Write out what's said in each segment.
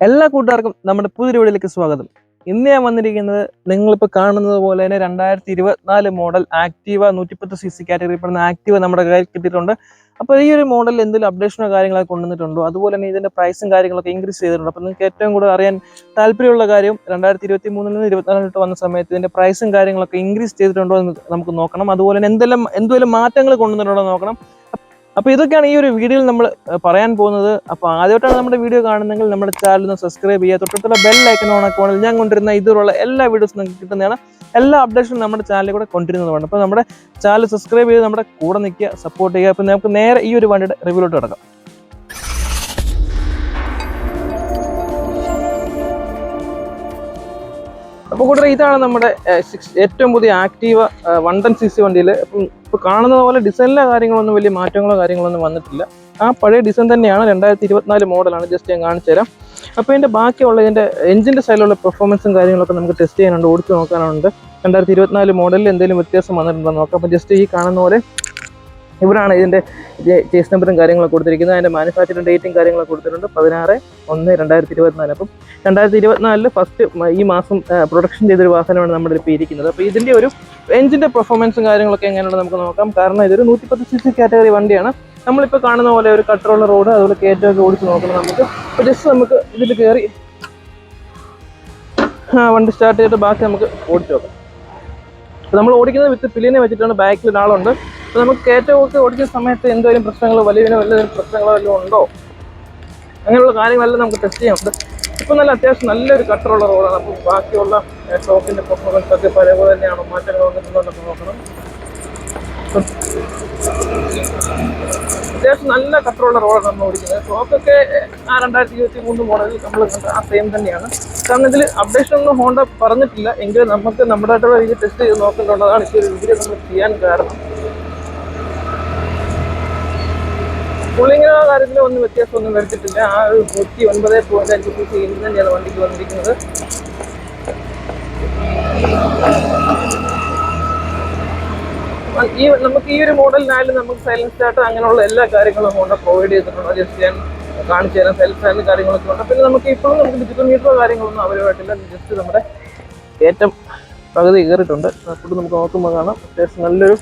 എല്ലാ കൂട്ടുകാർക്കും നമ്മുടെ പുതിയ വീഡിയോയിലേക്ക് സ്വാഗതം. ഇന്ന് ഞാൻ വന്നിരിക്കുന്നത് നിങ്ങളിപ്പോൾ കാണുന്നത് പോലെ തന്നെ രണ്ടായിരത്തി ഇരുപത്തിനാല് മോഡൽ ആക്റ്റീവ നൂറ്റിപ്പത്ത് സി സി കാറ്റഗറി പെടുന്ന ആക്റ്റീവ നമ്മുടെ കയ്യിൽ കിട്ടിയിട്ടുണ്ട്. അപ്പോൾ ഈ ഒരു മോഡലിൽ എന്തെങ്കിലും അപ്ഡേഷനോ കാര്യങ്ങളൊക്കെ കൊണ്ടുവന്നിട്ടുണ്ടോ? അതുപോലെ തന്നെ ഇതിന്റെ പ്രൈസും കാര്യങ്ങളൊക്കെ ഇൻക്രീസ് ചെയ്തിട്ടുണ്ട്? അപ്പോൾ നിങ്ങൾക്ക് ഏറ്റവും കൂടുതൽ അറിയാൻ താല്പര്യമുള്ള കാര്യം രണ്ടായിരത്തി ഇരുപത്തി മൂന്നിൽ നിന്ന് ഇരുപത്തിനാലിട്ട് വന്ന സമയത്ത് ഇതിന്റെ പ്രൈസും കാര്യങ്ങളൊക്കെ ഇൻക്രീസ് ചെയ്തിട്ടുണ്ടോ എന്ന് നമുക്ക് നോക്കണം. അതുപോലെ തന്നെ എന്തെല്ലാം എന്തെങ്കിലും മാറ്റങ്ങൾ കൊണ്ടുവന്നിട്ടുണ്ടോ നോക്കണം. അപ്പോൾ ഇതൊക്കെയാണ് ഈ ഒരു വീഡിയോയിൽ നമ്മൾ പറയാൻ പോകുന്നത്. അപ്പോൾ ആദ്യമായിട്ടാണ് നമ്മുടെ വീഡിയോ കാണുന്നെങ്കിൽ നമ്മുടെ ചാനൽ ഒന്ന് സബ്സ്ക്രൈബ് ചെയ്യുക. തൊട്ടടുത്തുള്ള ബെൽ ഐക്കൺ ഓൺ ആക്കുവാണെങ്കിൽ ഞാൻ കൊണ്ടുവരുന്ന ഇതുപോലുള്ള എല്ലാ വീഡിയോസും നിങ്ങൾക്ക് കിട്ടുന്നതാണ്. എല്ലാ അപ്ഡേഷനും നമ്മുടെ ചാനലിൽ കൂടെ കൊണ്ടുവരുന്നതാണ് അപ്പോൾ നമ്മുടെ ചാനൽ സബ്സ്ക്രൈബ് ചെയ്ത് നമ്മുടെ കൂടെ നിൽക്കുക സപ്പോർട്ട് ചെയ്യുക. അപ്പോൾ നമുക്ക് നേരെ ഈ ഒരു വണ്ടിയുടെ റിവ്യൂലോട്ട് കിടക്കാം. അപ്പോൾ കൂടെ ഇതാണ് നമ്മുടെ ഏറ്റവും പുതിയ Activa one ten C C വണ്ടിയിൽ ഇപ്പം ഇപ്പോൾ കാണുന്നത് പോലെ ഡിസൈനിലെ കാര്യങ്ങളൊന്നും വലിയ മാറ്റങ്ങളോ കാര്യങ്ങളൊന്നും വന്നിട്ടില്ല. ആ പഴയ ഡിസൈൻ തന്നെയാണ്. രണ്ടായിരത്തി ഇരുപത്തിനാല് മോഡലാണ്. ജസ്റ്റ് ഞാൻ കാണിച്ചു തരാം. അപ്പോൾ ഇതിന്റെ ബാക്കിയുള്ള ഇതിന്റെ എഞ്ചിന്റെ സൈഡിലുള്ള പെർഫോമൻസും കാര്യങ്ങളൊക്കെ നമുക്ക് ടെസ്റ്റ് ചെയ്യാനുണ്ട് ഓടിച്ച് നോക്കാനുണ്ട്. രണ്ടായിരത്തി ഇരുപത്തിനാല് മോഡലിൽ എന്തെങ്കിലും വ്യത്യാസം വന്നിട്ടുണ്ടോ നോക്കാം. അപ്പോൾ ജസ്റ്റ് ഈ കാണുന്ന പോലെ ഇവിടാണ് ഇതിന്റെ ചേസ് നമ്പറും കാര്യങ്ങളും കൊടുത്തിരിക്കുന്നത്. അതിന്റെ മാനുഫാക്ചറിംഗ് ഡേറ്റും കാര്യങ്ങളും കൊടുത്തിട്ടുണ്ട്. പതിനാറ് ഒന്ന് രണ്ടായിരത്തി ഇരുപത്തിനാല്. അപ്പം രണ്ടായിരത്തി ഇരുപത്തിനാലിൽ ഫസ്റ്റ് ഈ മാസം പ്രൊഡക്ഷൻ ചെയ്തൊരു വാഹനമാണ് നമ്മുടെ ഇപ്പോൾ ഇരിക്കുന്നത്. അപ്പോൾ ഇതിന്റെ ഒരു എഞ്ചിന്റെ പെർഫോമൻസും കാര്യങ്ങളൊക്കെ എങ്ങനെയാണ് നമുക്ക് നോക്കാം. കാരണം ഇതൊരു നൂറ്റിപ്പത്ത് സി സി കാറ്റഗറി വണ്ടിയാണ്. നമ്മളിപ്പോൾ കാണുന്ന പോലെ ഒരു കട്ടറുള്ള റോഡ് അതുപോലെ കയറ്റമൊക്കെ ഓടിച്ച് നോക്കണം നമുക്ക് അപ്പോൾ ജസ്റ്റ് നമുക്ക് ഇതിൽ കയറി വണ്ടി സ്റ്റാർട്ട് ചെയ്തിട്ട് ബാക്കി നമുക്ക് ഓടിച്ച് നോക്കാം. അപ്പോൾ നമ്മൾ ഓടിക്കുന്നത് വിത്ത് പില്ലിനെ വെച്ചിട്ടാണ് ബാക്കിൽ ഒരാളുണ്ട്. അപ്പോൾ നമുക്ക് കയറ്റമൊക്കെ ഓടിക്കുന്ന സമയത്ത് എന്തെങ്കിലും പ്രശ്നങ്ങളോ വലിയ വലിയ പ്രശ്നങ്ങളോ വല്ലതും ഉണ്ടോ? അങ്ങനെയുള്ള കാര്യങ്ങളെല്ലാം നമുക്ക് ടെസ്റ്റ് ചെയ്യാനുണ്ട്. ഇപ്പം നല്ല അത്യാവശ്യം നല്ലൊരു കട്ടറുള്ള റോഡാണ് അപ്പോൾ ബാക്കിയുള്ള ഷോക്കിന്റെ പെർഫോമൻസ് ഒക്കെ പഴയപോലെ തന്നെയാണോ? മാറ്റങ്ങൾ നോക്കണം. അത്യാവശ്യം നല്ല കട്ടറുള്ള റോഡാണ് നമ്മൾ ഓടിക്കുന്നത്. ഷോക്കൊക്കെ ആ രണ്ടായിരത്തി ഇരുപത്തി മൂന്ന് മോഡലിൽ നമ്മൾ ആ സെയിം തന്നെയാണ്. കാരണം ഇതിൽ അപ്ഡേഷൻ ഒന്നും ഹോണ്ട പറഞ്ഞിട്ടില്ല. എങ്കിലും നമുക്ക് നമ്മുടെ രീതിയിൽ ടെസ്റ്റ് ചെയ്ത് നോക്കേണ്ടതാണ് ഈ ഒരു വീഡിയോ നമ്മൾ ചെയ്യാൻ കാരണം. പുള്ളിങ്ങനെ കാര്യത്തിൽ ഒന്നും വ്യത്യാസമൊന്നും വരുത്തിയിട്ടില്ല. ആ ഒരു നൂറ്റി ഒൻപത് പോയിന്റ് അഞ്ച് സി സി ഇഞ്ചിനാണ് വണ്ടിക്ക് വന്നിരിക്കുന്നത്. ഈ നമുക്ക് ഈ ഒരു മോഡലിനായാലും നമുക്ക് സൈലൻസ് സ്റ്റാർട്ട് അങ്ങനെയുള്ള എല്ലാ കാര്യങ്ങളും കൊണ്ട് പ്രൊവൈഡ് ചെയ്തിട്ടുണ്ട്. അഡ്ജസ്റ്റ് ചെയ്യാൻ കാണിച്ചു തരാൻ സെൽഫ് ഫാൻ കാര്യങ്ങളൊക്കെ ഉണ്ട്. പിന്നെ നമുക്ക് ഇപ്പോഴും നമുക്ക് ഡിജിറ്റൽ മീറ്ററോ കാര്യങ്ങളൊന്നും അവരുമായിട്ടില്ല. ജസ്റ്റ് നമ്മുടെ ഏറ്റം പകുതി കയറിയിട്ടുണ്ട്. അപ്പോൾ നമുക്ക് നോക്കുമ്പോൾ കാണാം. അത്യാവശ്യം നല്ലൊരു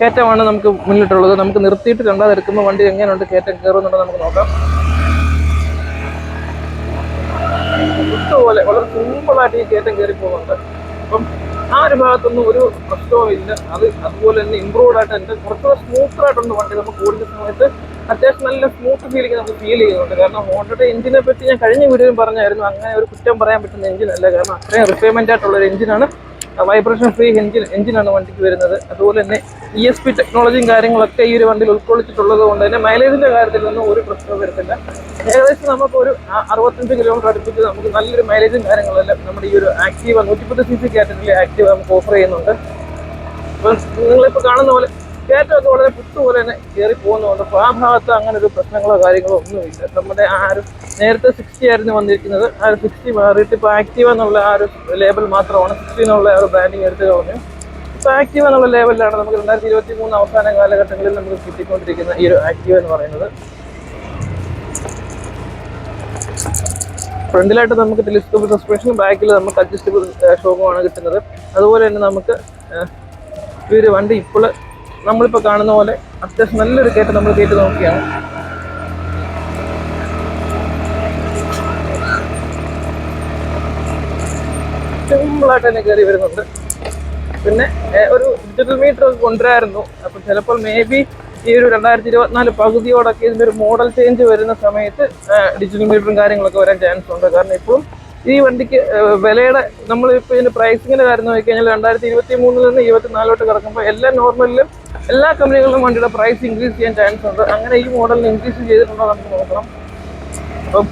കയറ്റമാണ് നമുക്ക് മുന്നിട്ടുള്ളത്. നമുക്ക് നിർത്തിയിട്ട് രണ്ടാമത് എടുക്കുമ്പോൾ വണ്ടി എങ്ങനെയുണ്ട്? കയറ്റം കയറുന്നുണ്ടോ നമുക്ക് നോക്കാം. പോലെ വളരെ സിമ്പിളായിട്ട് ഈ കയറ്റം കയറി പോകുന്നുണ്ട്. അപ്പം ആ ഒരു ഭാഗത്തൊന്നും ഒരു പ്രശ്നവും ഇല്ല. അത് അതുപോലെ തന്നെ ഇമ്പ്രൂവ്ഡ് ആയിട്ട് എന്റെ കുറച്ചുകൂടെ സ്മൂത്ത് ആയിട്ടുണ്ട് വണ്ടി നമുക്ക് ഓടിക്കുന്ന സമയത്ത്. അത്യാവശ്യം നല്ല സ്മൂത്ത് ഫീലിംഗ് നമുക്ക് ഫീൽ ചെയ്യുന്നുണ്ട്. കാരണം ഹോണ്ടയുടെ എഞ്ചിനെ പറ്റി ഞാൻ കഴിഞ്ഞ വീഡിയോയിൽ പറഞ്ഞായിരുന്നു. അങ്ങനെ ഒരു കുറ്റം പറയാൻ പറ്റുന്ന എഞ്ചിൻ അല്ല. കാരണം അത്രയും റിഫൈൻമെന്റ് ആയിട്ടുള്ള ഒരു എഞ്ചിനാണ് വൈബ്രേഷൻ ഫ്രീ എഞ്ചിൻ എഞ്ചിനാണ് വണ്ടിക്ക് വരുന്നത്. അതുപോലെ തന്നെ ഇ എസ് പി ടെക്നോളജിയും കാര്യങ്ങളൊക്കെ ഈ ഒരു വണ്ടിയിൽ ഉൾക്കൊള്ളിച്ചിട്ടുള്ളത് കൊണ്ട് തന്നെ മൈലേജിന്റെ കാര്യത്തിലൊന്നും ഒരു പ്രശ്നവും വരുത്തില്ല. ഏകദേശം നമുക്ക് ഒരു അറുപത്തഞ്ച് കിലോമീറ്റർ അടുപ്പിച്ച് നമുക്ക് നല്ലൊരു മൈലേജും കാര്യങ്ങളെല്ലാം നമ്മുടെ ഈ ഒരു ആക്റ്റീവ നൂറ്റിപ്പത്ത് സി സി കാറ്റഗറിയിലെ ആക്റ്റീവ നമുക്ക് ഓഫർ ചെയ്യുന്നുണ്ട്. അപ്പം നിങ്ങളിപ്പോൾ കാണുന്ന പോലെ കയറ്റമൊക്കെ വളരെ പുത്തുപോലെ തന്നെ കയറി പോകുന്നതുകൊണ്ട് അപ്പോൾ ആ ഭാഗത്ത് അങ്ങനെ ഒരു പ്രശ്നങ്ങളോ കാര്യങ്ങളോ ഒന്നുമില്ല. നമ്മുടെ ആ ഒരു നേരത്തെ സിക്സ്റ്റി ആയിരുന്നു വന്നിരിക്കുന്നത്. ആ ഒരു സിക്സ്റ്റി മാറിയിട്ട് ഇപ്പോൾ ആക്റ്റീവ എന്നുള്ള ആ ഒരു ലേബൽ മാത്രമാണ്. സിക്സ്റ്റി എന്നുള്ള ആ ഒരു ബ്രാൻഡിങ് എടുത്ത് കളഞ്ഞു. ആക്റ്റീവ എന്നുള്ള ലെവലിലാണ് നമുക്ക് രണ്ടായിരത്തി ഇരുപത്തി മൂന്ന് അവസാന കാലഘട്ടങ്ങളിൽ നമുക്ക് കിട്ടിക്കൊണ്ടിരിക്കുന്ന ഈ ഒരു ആക്റ്റീവ് എന്ന് പറയുന്നത്. ഫ്രണ്ടിലായിട്ട് നമുക്ക് ടെലിസ്കോപ്പ് സസ്പെൻഷനും ബാക്കിൽ നമുക്ക് അഡ്ജസ്റ്റബിൾ ഷോക്കുമാണ് കിട്ടുന്നത്. അതുപോലെ തന്നെ നമുക്ക് ഈ ഒരു വണ്ടി ഇപ്പോൾ നമ്മളിപ്പോൾ കാണുന്ന പോലെ അത്യാവശ്യം നല്ലൊരു കയറ്റം നമ്മൾ കയറ്റി നോക്കിയാണ് സിമ്പിളായിട്ട് തന്നെ കയറി വരുന്നുണ്ട്. പിന്നെ ഒരു ഡിജിറ്റൽ മീറ്റർ കൊണ്ടുവരായിരുന്നു. അപ്പം ചിലപ്പോൾ മേ ബി ഈ ഒരു രണ്ടായിരത്തി ഇരുപത്തിനാല് പകുതിയോടൊക്കെ ഇതിന്റെ ഒരു മോഡൽ ചേഞ്ച് വരുന്ന സമയത്ത് ഡിജിറ്റൽ മീറ്ററും കാര്യങ്ങളൊക്കെ വരാൻ ചാൻസ് ഉണ്ട്. കാരണം ഇപ്പോഴും ഈ വണ്ടിക്ക് വിലയുടെ നമ്മളിപ്പോൾ ഇതിന്റെ പ്രൈസിങ്ങിന്റെ കാര്യം നോക്കി കഴിഞ്ഞാൽ രണ്ടായിരത്തി ഇരുപത്തി മൂന്നിൽ നിന്ന് ഇരുപത്തിനാലോട്ട് കിടക്കുമ്പോൾ എല്ലാ നോർമലിലും എല്ലാ കമ്പനികളിലും വണ്ടിയുടെ പ്രൈസ് ഇൻക്രീസ് ചെയ്യാൻ ചാൻസ് ഉണ്ട്. അങ്ങനെ ഈ മോഡലിന് ഇൻക്രീസ് ചെയ്തിട്ടുണ്ടോ നമുക്ക് നോക്കണം. അപ്പം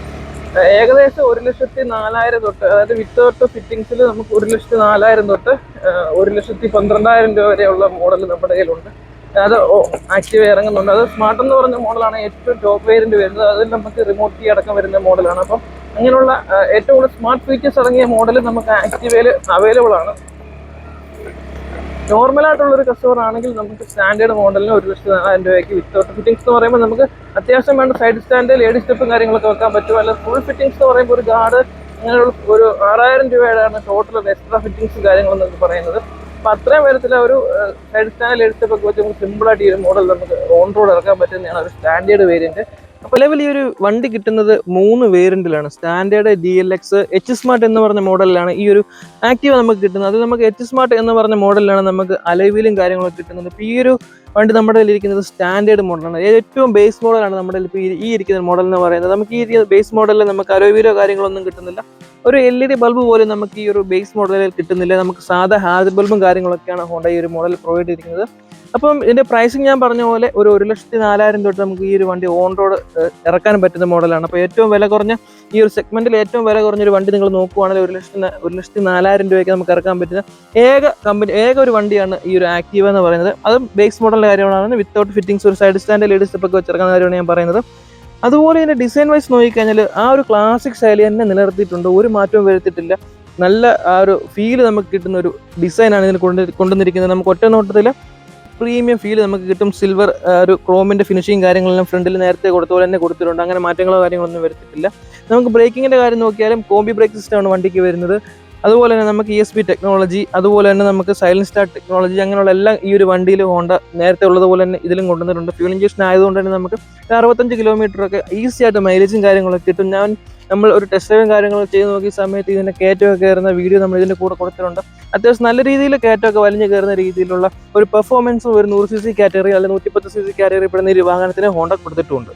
ഏകദേശം ഒരു ലക്ഷത്തി നാലായിരം തൊട്ട് അതായത് വിത്തൗട്ട് ഫിറ്റിംഗ്സിൽ നമുക്ക് ഒരു ലക്ഷത്തി നാലായിരം തൊട്ട് ഒരു ലക്ഷത്തി പന്ത്രണ്ടായിരം രൂപ വരെയുള്ള മോഡൽ നമ്മുടെ കയ്യിലുണ്ട്. അത് ആക്റ്റീവ് ഇറങ്ങുന്നുണ്ട്. അത് സ്മാർട്ട് എന്ന് പറഞ്ഞ മോഡലാണ് ഏറ്റവും ടോപ്പ് വേരിയന്റ് വരുന്നത്. അതിൽ നമുക്ക് റിമോട്ട് കീ അടക്കം വരുന്ന മോഡലാണ് അപ്പം അങ്ങനെയുള്ള ഏറ്റവും കൂടുതൽ സ്മാർട്ട് ഫീച്ചേഴ്സ് ഇറങ്ങിയ മോഡൽ നമുക്ക് ആക്റ്റീവയിൽ അവൈലബിൾ ആണ്. ഒരു കസ്റ്റമർ ആണെങ്കിൽ നമുക്ക് സ്റ്റാൻഡേർഡ് മോഡലിന് ഒരു ലക്ഷത്തി നാലായിരം രൂപയ്ക്ക് വിത്തൗട്ട് ഫിറ്റിംഗ്സ് എന്ന് പറയുമ്പോൾ നമുക്ക് അത്യാവശ്യം വേണ്ട സൈഡ് സ്റ്റാൻഡ് ലേഡി സ്റ്റെപ്പും കാര്യങ്ങളൊക്കെ വെക്കാൻ പറ്റും. അല്ല ഫുൾ ഫിറ്റിംഗ്സ് എന്ന് പറയുമ്പോൾ ഒരു ഗാർഡ് അങ്ങനെയുള്ള ഒരു ആറായിരം രൂപയുടെയാണ് ടോട്ടൽ എക്സ്ട്രാ ഫിറ്റിംഗ്സ് നമുക്ക് പറയുന്നത്. അപ്പം അത്രയും വരത്തില്ല ഒരു സൈഡ് സ്റ്റാൻഡ് ലേഡി സ്റ്റെപ്പ് ഒക്കെ വെച്ച് നമുക്ക് സിമ്പിളായിട്ട് ഈ ഒരു മോഡൽ നമുക്ക് ഓൺ റോഡ് ഇറക്കാൻ പറ്റുന്നതാണ് ഒരു സ്റ്റാൻഡേർഡ് അപ്പോൾ നിലവിൽ ഈ ഒരു വണ്ടി കിട്ടുന്നത് മൂന്ന് വേരിയന്റിലാണ് standard D L X H smart എന്ന് പറഞ്ഞ മോഡലിലാണ് ഈ ഒരു ആക്റ്റീവ നമുക്ക് കിട്ടുന്നത്. അത് നമുക്ക് എച്ച് സ്മാർട്ട് എന്ന് പറഞ്ഞ മോഡലിലാണ് നമുക്ക് അലവിലും കാര്യങ്ങളൊക്കെ കിട്ടുന്നത്. ഇപ്പോൾ ഈ ഒരു വണ്ടി നമ്മുടെ ഇരിക്കുന്നത് സ്റ്റാൻഡേർഡ് മോഡലാണ് ഏറ്റവും ബേസ് മോഡലാണ് നമ്മുടെ ഇപ്പോൾ ഈ- ഇരിക്കുന്ന മോഡൽ എന്ന് പറയുന്നത്. നമുക്ക് ഈ ബേസ് മോഡലിൽ നമുക്ക് അലോവീലോ കാര്യങ്ങളൊന്നും കിട്ടുന്നില്ല. ഒരു എൽ ഇ ഡി ബൾബ് പോലും നമുക്ക് ഈ ഒരു ബേസ് മോഡലിൽ കിട്ടുന്നില്ല. നമുക്ക് സാധാ ഹാജ് ബൾബും കാര്യങ്ങളൊക്കെയാണ് ഹോണ്ട ഈ ഒരു മോഡൽ പ്രൊവൈഡ് ചെയ്തിരിക്കുന്നത്. അപ്പം ഇതിന്റെ പ്രൈസിങ് ഞാൻ പറഞ്ഞ പോലെ ഒരു ഒരു ലക്ഷത്തി നാലായിരം തൊട്ട് നമുക്ക് ഈ ഒരു വണ്ടി ഓൺ റോഡ് ഇറക്കാൻ പറ്റുന്ന മോഡലാണ് അപ്പോൾ ഏറ്റവും വില കുറഞ്ഞ ഈ ഒരു സെഗ്മെന്റിൽ ഏറ്റവും വില കുറഞ്ഞൊരു വണ്ടി നിങ്ങൾ നോക്കുവാണെങ്കിൽ ഒരു ലക്ഷത്തി ഒരു ലക്ഷത്തി നാലായിരം രൂപയ്ക്ക് നമുക്ക് ഇറക്കാൻ പറ്റുന്ന ഏക കമ്പനി ഏക ഒരു വണ്ടിയാണ് ഈ ഒരു ആക്റ്റീവ എന്ന് പറയുന്നത്. അതും ബേസ് മോഡലിന്റെ കാര്യമാണ് വിത്തൗട്ട് ഫിറ്റിംഗ്സ് ഒരു സൈഡ് സ്റ്റാൻഡ് ലേഡീസ് സ്റ്റെപ്പൊക്കെ വെച്ചിറക്കുന്ന കാര്യമാണ് ഞാൻ പറയുന്നത്. അതുപോലെ ഇതിന്റെ ഡിസൈൻ വൈസ് നോക്കിക്കഴിഞ്ഞാൽ ആ ഒരു ക്ലാസിക് ശൈലി തന്നെ നിലനിർത്തിയിട്ടുണ്ട്. ഒരു മാറ്റവും വരുത്തിയിട്ടില്ല. നല്ല ആ ഒരു ഫീൽ നമുക്ക് കിട്ടുന്ന ഒരു ഡിസൈനാണ് ഇതിന് കൊണ്ട് കൊണ്ടുവന്നിരിക്കുന്നത്. നമുക്ക് ഒറ്റ നോട്ടത്തിൽ പ്രീമിയം ഫീൽ നമുക്ക് കിട്ടും സിൽവർ ഒരു ക്രോമിന്റെ ഫിനിഷിങ് കാര്യങ്ങളെല്ലാം ഫ്രണ്ടിൽ നേരത്തെ കൊടുത്ത പോലെ തന്നെ കൊടുത്തിട്ടുണ്ട്. അങ്ങനെ മാറ്റങ്ങളോ കാര്യങ്ങളൊന്നും വരുത്തിയിട്ടില്ല. നമുക്ക് ബ്രേക്കിങ്ങിന്റെ കാര്യം നോക്കിയാലും കോമ്പി ബ്രേക്ക് സിസ്റ്റമാണ് വണ്ടിക്ക് വരുന്നത്. അതുപോലെ തന്നെ നമുക്ക് ഇ എസ് ബി ടെക്നോളജി അതുപോലെ തന്നെ നമുക്ക് സൈലൻസ് സ്റ്റാർട്ട് ടെക്നോളജി അങ്ങനെയുള്ള എല്ലാം ഈ ഒരു വണ്ടിയിൽ ഹോണ്ട നേരത്തെ ഉള്ളതുപോലെ തന്നെ ഇതിലും കൊണ്ടുവന്നിട്ടുണ്ട്. ഫ്യൂൽ ഇഞ്ചക്ഷൻ ആയതുകൊണ്ട് തന്നെ നമുക്ക് അറുപത്തഞ്ച് കിലോമീറ്ററൊക്കെ ഈസി ആയിട്ട് മൈലേജും കാര്യങ്ങളൊക്കെ കിട്ടും. ഞാൻ നമ്മൾ ഒരു ടെസ്റ്റ് ഡ്രൈവും കാര്യങ്ങളും ചെയ്ത് നോക്കിയ സമയത്ത് ഇതിന്റെ കയറ്റമൊക്കെ കയറുന്ന വീഡിയോ നമ്മൾ ഇതിന്റെ കൂടെ കൊടുത്തിട്ടുണ്ട്. അത്യാവശ്യം നല്ല രീതിയിൽ കയറ്റമൊക്കെ വലിഞ്ഞു കയറുന്ന രീതിയിലുള്ള ഒരു പെർഫോമൻസ് ഒരു നൂറ് സി സി കാറ്റഗറി അല്ലെങ്കിൽ നൂറ്റിപ്പത്ത് സി സി കാറ്റഗറി പെടുന്ന ഒരു വാഹനത്തിന് ഹോണ്ട കൊടുത്തിട്ടുണ്ട്.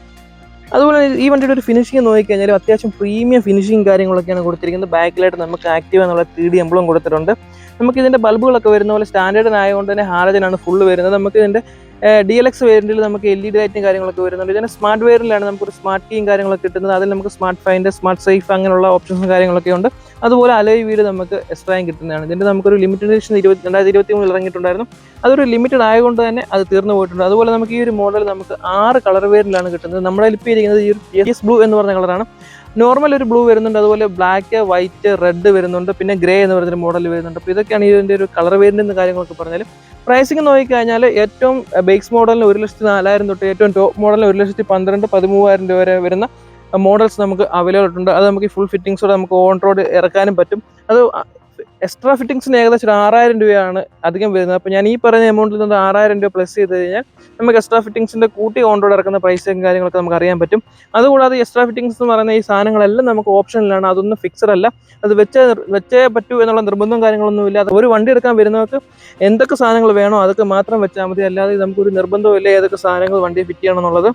അതുപോലെ ഈ വണ്ടിയുടെ ഒരു ഫിനിഷിംഗ് നോക്കിക്കഴിഞ്ഞാൽ അത്യാവശ്യം പ്രീമിയം ഫിനിഷിംഗ് കാര്യങ്ങളൊക്കെയാണ് കൊടുത്തിരിക്കുന്നത്. ബാക്കിലായിട്ട് നമുക്ക് ആക്റ്റീവ് എന്നുള്ള ത്രീ ഡി എംബ്ലം കൊടുത്തിട്ടുണ്ട്. നമുക്ക് ഇതിന്റെ ബൾബുകളൊക്കെ വരുന്ന പോലെ സ്റ്റാൻഡേർഡ് ആയതുകൊണ്ട് തന്നെ ഹാലജനാണ് ഫുള്ള് വരുന്നത്. നമുക്ക് ഇതിന്റെ ഡി എൽ എക്സ് വേരിയന്റിൽ നമുക്ക് എൽ ഇ ഡി ലൈറ്റും കാര്യങ്ങളൊക്കെ വരുന്നുണ്ട്. ഇതിന് സ്മാർട്ട് വെയറിലാണ് നമുക്കൊരു സ്മാർട്ട് കീയും കാര്യങ്ങളൊക്കെ കിട്ടുന്നത്. അതിൽ നമുക്ക് സ്മാർട്ട് ഫൈന്റെ സ്മാർട്ട് സേഫ് അങ്ങനെയുള്ള ഓപ്ഷൻസും കാര്യങ്ങളൊക്കെ ഉണ്ട്. അതുപോലെ അലോയ് വീട് നമുക്ക് എക്സ്ട്രായും കിട്ടുന്നതാണ്. ഇതിന്റെ നമുക്കൊരു ലിമിറ്റഡ് എഡിഷൻ ഇരുപത്തി രണ്ടായിരത്തി ഇരുപത്തി മൂന്നിൽ ഇറങ്ങിയിട്ടുണ്ടായിരുന്നു. അതൊരു ലിമിറ്റഡ് ആയതുകൊണ്ട് തന്നെ അത് തീർന്നു പോയിട്ടുണ്ട്. അതുപോലെ നമുക്ക് ഈ ഒരു മോഡൽ നമുക്ക് ആറ് കളർ വേരിലാണ് കിട്ടുന്നത്. നമ്മുടെ ഇപ്പോൾ ഇരിക്കുന്നത് ഈ ഒരു എസ് ബ്ലൂ എന്ന് പറഞ്ഞ കളറാണ് നോർമൽ ഒരു ബ്ലൂ വരുന്നുണ്ട്. അതുപോലെ ബ്ലാക്ക് വൈറ്റ് റെഡ് വരുന്നുണ്ട്. പിന്നെ ഗ്രേ എന്ന് പറയുന്നൊരു മോഡൽ വരുന്നുണ്ട്. അപ്പോൾ ഇതൊക്കെയാണ് ഇതിന്റെ ഒരു കളർ വേരിന്റെ കാര്യങ്ങളൊക്കെ പറഞ്ഞാൽ പ്രൈസിങ് നോക്കിക്കഴിഞ്ഞാൽ ഏറ്റവും ബേസ് മോഡലിന് ഒരു ലക്ഷത്തി നാലായിരം തൊട്ട് ഏറ്റവും ടോപ്പ് മോഡലിന് ഒരു ലക്ഷത്തി പന്ത്രണ്ട് പതിമൂവായിരം രൂപ വരെ വരുന്ന മോഡൽസ് നമുക്ക് അവൈലബിൾ ഉണ്ട് അത് നമുക്ക് ഫുൾ ഫിറ്റിംഗ്സോടെ നമുക്ക് ഓൺ റോഡ് ഇറക്കാനും പറ്റും. അത് എക്സ്ട്രാ ഫിറ്റിംഗ്സിന് ഏകദേശം ഒരു ആറായിരം രൂപയാണ് അധികം വരുന്നത്. അപ്പോൾ ഞാൻ ഈ പറയുന്ന എമൗണ്ടിൽ നിന്ന് ആറായിരം രൂപ പ്ലസ് ചെയ്ത് കഴിഞ്ഞാൽ നമുക്ക് എക്സ്ട്രാ ഫിറ്റിംഗ്സിന്റെ കൂട്ടി ഓൺ റോഡ് ഇറക്കുന്ന പൈസയും കാര്യങ്ങളൊക്കെ നമുക്ക് അറിയാൻ പറ്റും. അതുകൂടാതെ എക്സ്ട്രാ ഫിറ്റിംഗ്സ് എന്ന് പറയുന്ന ഈ സാധനങ്ങളെല്ലാം നമുക്ക് ഓപ്ഷനിലാണ് അതൊന്നും ഫിക്സഡ് അല്ല. അത് വെച്ചേ വെച്ചേ പറ്റൂ എന്നുള്ള നിർബന്ധവും കാര്യങ്ങളൊന്നും ഇല്ല. ഒരു വണ്ടി എടുക്കാൻ വരുന്നവർക്ക് എന്തൊക്കെ സാധനങ്ങൾ വേണോ അതൊക്കെ മാത്രം വെച്ചാൽ മതി. അല്ലാതെ നമുക്കൊരു നിർബന്ധവും ഇല്ല ഏതൊക്കെ സാധനങ്ങൾ വണ്ടിയെ ഫിറ്റ് ചെയ്യണം എന്നുള്ളത്.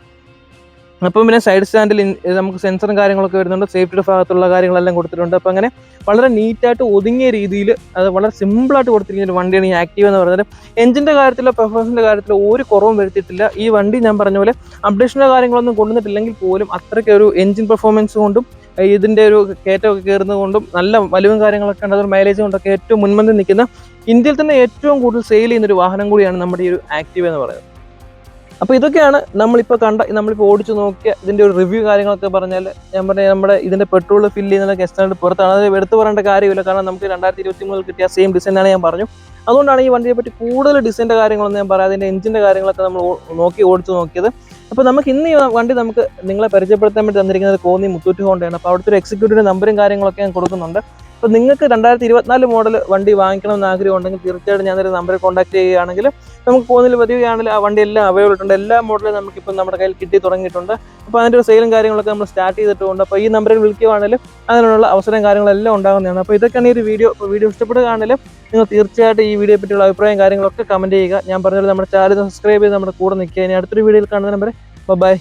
അപ്പം പിന്നെ സൈഡ് സ്റ്റാൻഡിൽ നമുക്ക് സെൻസറും കാര്യങ്ങളൊക്കെ വരുന്നുണ്ട്. സേഫ്റ്റിയുടെ ഭാഗത്തുള്ള കാര്യങ്ങളെല്ലാം കൊടുത്തിട്ടുണ്ട്. അപ്പം അങ്ങനെ വളരെ നീറ്റായിട്ട് ഒതുങ്ങിയ രീതിയിൽ അത് വളരെ സിമ്പിളായിട്ട് കൊടുത്തിരിക്കുന്ന ഒരു വണ്ടിയാണ് ഈ ആക്റ്റീവ് എന്ന് പറയുന്നത്. എഞ്ചിന്റെ കാര്യത്തിലോ പെർഫോമൻസിന്റെ കാര്യത്തിലോ ഒരു കുറവും വരുത്തിയിട്ടില്ല. ഈ വണ്ടി ഞാൻ പറഞ്ഞ പോലെ അപ്ഡേഷന്റെ കാര്യങ്ങളൊന്നും കൊണ്ടുവന്നിട്ടില്ലെങ്കിൽ പോലും അത്രയ്ക്ക് ഒരു എഞ്ചിൻ പെർഫോമൻസ് കൊണ്ടും ഇതിന്റെ ഒരു കയറ്റമൊക്കെ കയറുന്നത് കൊണ്ടും നല്ല വലിവും കാര്യങ്ങളൊക്കെ ഉണ്ട്. അതൊരു മൈലേജ് കൊണ്ടൊക്കെ ഏറ്റവും മുൻപന്തി നിൽക്കുന്ന ഇന്ത്യയിൽ തന്നെ ഏറ്റവും കൂടുതൽ സെയിൽ ചെയ്യുന്ന ഒരു വാഹനം കൂടിയാണ് നമ്മുടെ ഈ ഒരു ആക്റ്റീവ് എന്ന് പറയുന്നത്. അപ്പോൾ ഇതൊക്കെയാണ് നമ്മളിപ്പോൾ കണ്ട നമ്മളിപ്പോൾ ഓടിച്ചു നോക്കിയ ഇതിന്റെ ഒരു റിവ്യൂ കാര്യങ്ങളൊക്കെ പറഞ്ഞാൽ ഞാൻ പറഞ്ഞ നമ്മുടെ ഇതിന്റെ പെട്രോൾ ഫില്ല് ചെയ്യുന്ന എക്സ്റ്റാൻഡ് പുറത്താണ്. അത് എടുത്തു പറയേണ്ട കാര്യമില്ല. കാരണം നമുക്ക് രണ്ടായിരത്തി ഇരുപത്തി മൂന്നിൽ കിട്ടിയ സെയിം ഡിസൈനാണ് ഞാൻ പറഞ്ഞു. അതുകൊണ്ടാണ് ഈ വണ്ടിയെ പറ്റി കൂടുതൽ ഡിസൈന്റെ കാര്യങ്ങളൊന്നും ഞാൻ പറയാം അതിന്റെ എഞ്ചിന്റെ കാര്യങ്ങളൊക്കെ നമ്മൾ നോക്കി ഓടിച്ചു നോക്കിയത്. അപ്പോൾ നമുക്ക് ഇന്ന് ഈ വണ്ടി നമുക്ക് നിങ്ങളെ പരിചയപ്പെടുത്താൻ വേണ്ടി തന്നിരിക്കുന്നത് കോന്നി മുത്തൂറ്റ് ഹോണ്ടയാണ് അപ്പോൾ അവിടുത്തെ ഒരു എക്സിക്യൂട്ടീവിന്റെ നമ്പറും കാര്യങ്ങളൊക്കെ ഞാൻ കൊടുക്കുന്നുണ്ട്. അപ്പോൾ നിങ്ങൾക്ക് രണ്ടായിരത്തി ഇരുപത്തിനാല് മോഡൽ വണ്ടി വാങ്ങിക്കണമെന്ന് ആഗ്രഹം ഉണ്ടെങ്കിൽ തീർച്ചയായിട്ടും ഞാനൊരു നമ്പറിൽ കോൺടാക്ട് ചെയ്യുകയാണെങ്കിൽ നമുക്ക് പോകുന്നതിൽ വരികയാണെങ്കിൽ ആ വണ്ടി എല്ലാം അവൈലബിൾ ഉണ്ട്. എല്ലാ മോഡലും നമുക്കിപ്പോൾ നമ്മുടെ കയ്യിൽ കിട്ടി തുടങ്ങിയിട്ടുണ്ട്. അപ്പോൾ അതിന്റെ ഒരു സെയിലും കാര്യങ്ങളൊക്കെ നമ്മൾ സ്റ്റാർട്ട് ചെയ്തിട്ടുണ്ട്. അപ്പോൾ ഈ നമ്പറിൽ വിളിക്കുകയാണെങ്കിലും അതിനുള്ള അവസരം കാര്യങ്ങളെല്ലാം ഉണ്ടാകുന്നതാണ്. അപ്പോൾ ഇതൊക്കെയാണ് ഈ ഒരു വീഡിയോ വീഡിയോ ഇഷ്ടപ്പെടുകയാണെങ്കിലും നിങ്ങൾ തീർച്ചയായിട്ടും ഈ വീഡിയോ പറ്റിയുള്ള അഭിപ്രായം കാര്യങ്ങളൊക്കെ കമന്റ് ചെയ്യുക. ഞാൻ പറഞ്ഞത് നമ്മുടെ ചാനൽ സബ്സ്ക്രൈബ് ചെയ്ത് നമ്മുടെ കൂടെ നിൽക്കുക. ഇനി അടുത്തൊരു വീഡിയോയിൽ കാണുന്ന നമ്പർ ബൈ